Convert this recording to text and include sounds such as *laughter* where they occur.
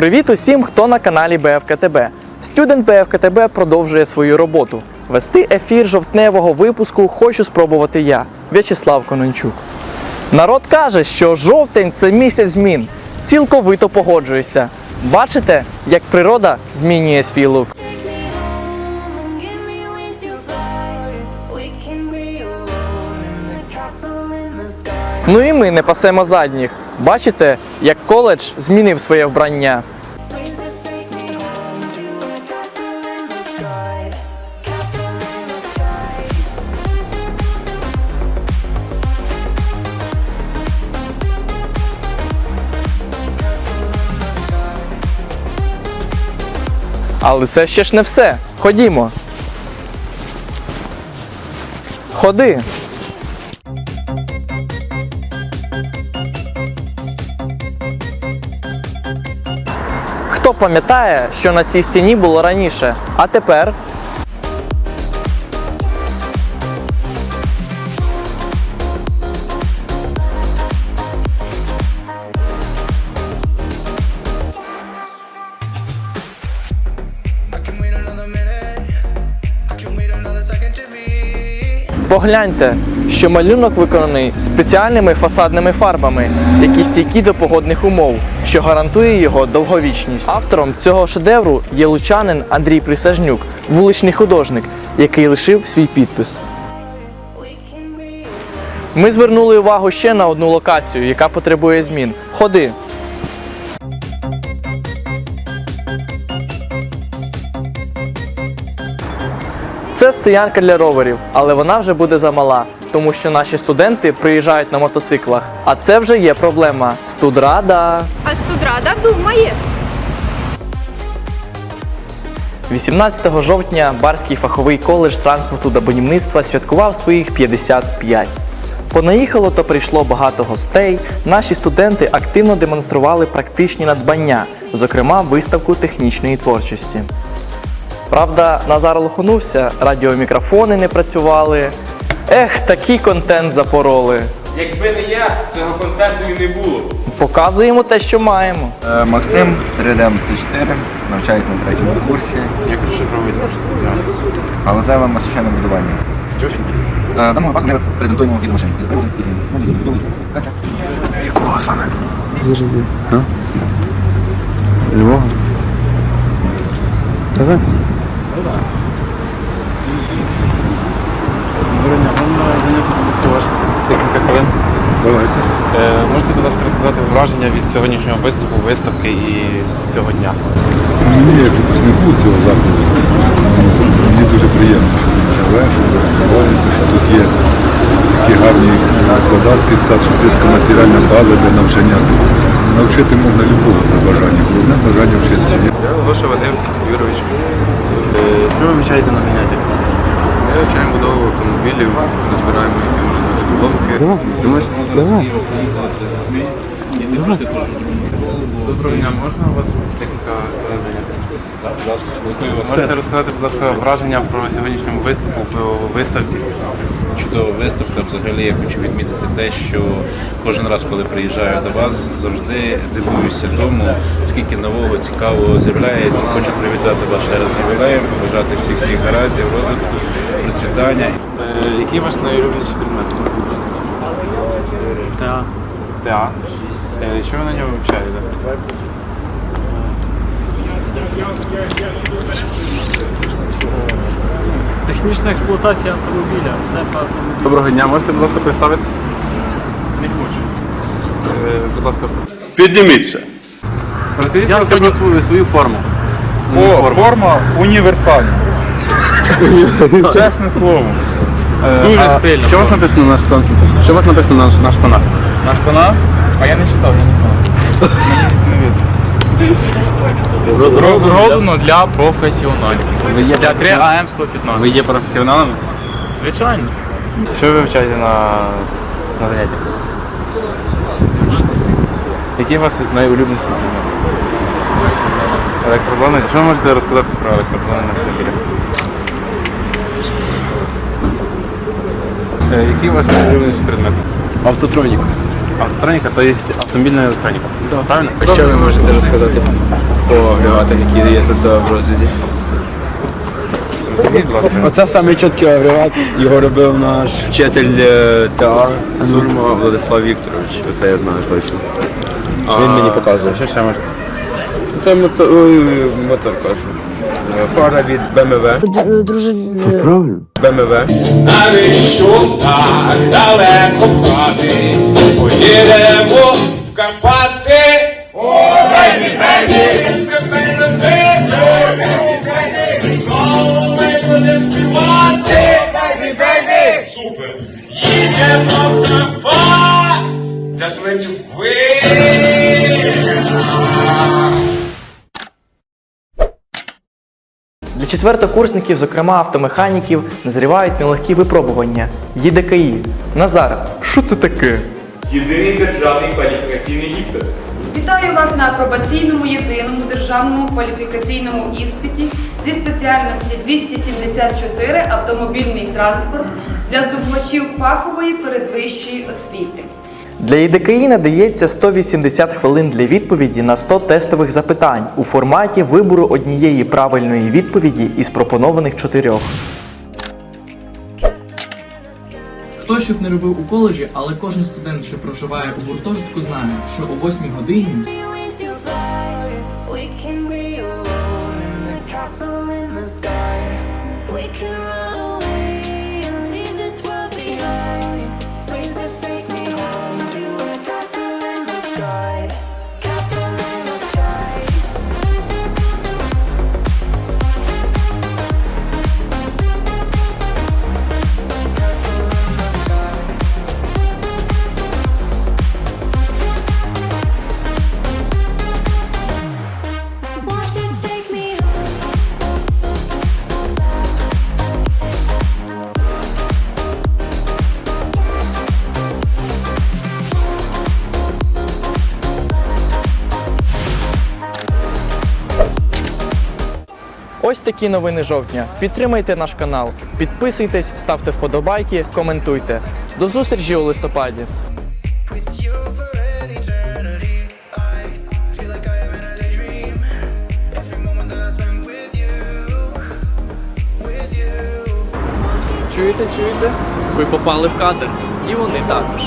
Привіт усім, хто на каналі БФКТБ. Студент БФКТБ продовжує свою роботу. Вести ефір жовтневого випуску хочу спробувати я, В'ячеслав Конончук. Народ каже, що жовтень це місяць змін. Цілковито погоджуюся. Бачите, як природа змінює свій лук. Ну і ми не пасемо задніх. Бачите, як коледж змінив своє вбрання. Але це ще ж не все. Ходімо. Ходи. Хто пам'ятає, що на цій стіні було раніше? А тепер погляньте, що малюнок виконаний спеціальними фасадними фарбами, які стійкі до погодних умов, що гарантує його довговічність. Автором цього шедевру є лучанин Андрій Присяжнюк, вуличний художник, який лишив свій підпис. Ми звернули увагу ще на одну локацію, яка потребує змін. Ходи. Це стоянка для роверів, але вона вже буде замала, тому що наші студенти приїжджають на мотоциклах. А це вже є проблема. Студрада. А студрада думає. 18 жовтня Барський фаховий коледж транспорту та будівництва святкував своїх 55. Понаїхало та прийшло багато гостей. Наші студенти активно демонстрували практичні надбання, зокрема виставку технічної творчості. Правда, Назар лоханувся, радіомікрофони не працювали. Ех, такий контент запороли. Якби не я, цього контенту і не було. Показуємо те, що маємо. Е, Максим 3D-4, навчаюсь на третьому курсі. Як розшифровується ваша спеціальність? Галузеве масочне будування. Е, даному ми презентуємо від машин. Якого саме? Львова. Давай. Давайте. Е, можете, будь ласка, розказати враження від сьогоднішнього виступу, виставки і цього дня? Мені як випускнику цього закладу мені дуже приємно, що він живе, що він розвивається, що тут є такі гарні викладацький склад, що тут матеріальна база для навчання. Навчити можна любого при бажанні, головне бажання вчитися. Я Лоша Вадим Юрович. Що ви вивчаєте на заняттях? Ми вивчаємо будову автомобілів, розбираємо, які можуть бути поломки. Доброго дня, можна у вас декілька е, занять? Так, будь ласка, слухаю вас. Можете розказати, будь ласка, враження про сьогоднішньому виступу, про виставці? чудова виставка. Взагалі я хочу відмітити те, що кожен раз, коли приїжджаю до вас, завжди дивуюся тому, скільки нового, цікавого з'являється. Хочу привітати вас ще раз з ювілеєм, побажати всіх всіх гараздів, розвитку, процвітання. Е, який ваш найулюбленіший предмет? ТА. ТА. Е, що ви на ньому вивчаєте? Технічна експлуатація автомобіля, все про автомобіль. Доброго дня, можете, будь ласка, представитися? Не хочу. Е, будь ласка, Підніміться. розкажіть Я сьогодні свою, свою форму. О, форма універсальна. Чесне слово. Дуже стильно. Що у вас написано на штанах? Що у вас написано на, на штанах? На штанах? А я не читав, я не знав. *laughs* Розроблено для професіоналів. Ви є для 3 АМ 115. Ви є професіоналами? Звичайно. Що ви вивчаєте на, на заняттях? Які у вас найулюбленіші предмети? Електроблони. Що ви можете розказати про електроблони на автомобілях? Е, Який ваш найулюбленіший предмет? Автотроніка. Автотроніка, то є автомобільна електроніка. Правильно? Що ви можете розказати? по агрегатах, які є тут е, в розрізі. Оце саме чіткий агрегат. Його робив наш вчитель е, ТА Сурма Владислав Вікторович. Оце я знаю точно. Він мені показує. Що ще можна? Це мотор, ой, мотор кажу. Е, Фара від БМВ. Це правильно? БМВ. Навіть що так далеко брати, поїдемо бейбі. Супер. Їдемо в Карпат, де сплечу ви. Для четвертокурсників, зокрема автомеханіків, назрівають нелегкі випробування. ЄДКІ. Назар, що це таке? Єдиний державний кваліфікаційний іспит. Вітаю вас на апробаційному єдиному державному кваліфікаційному іспиті зі спеціальності 274 автомобільний транспорт для здобувачів фахової передвищої освіти. Для ЄДКІ надається 180 хвилин для відповіді на 100 тестових запитань у форматі вибору однієї правильної відповіді із пропонованих чотирьох. Хто щоб не робив у коледжі, але кожен студент, що проживає у гуртожитку, знає, що о 8 годині. We can Ось такі новини жовтня. Підтримайте наш канал, підписуйтесь, ставте вподобайки, коментуйте. До зустрічі у листопаді. Чуєте, чуєте? Ви попали в кадр. І вони також.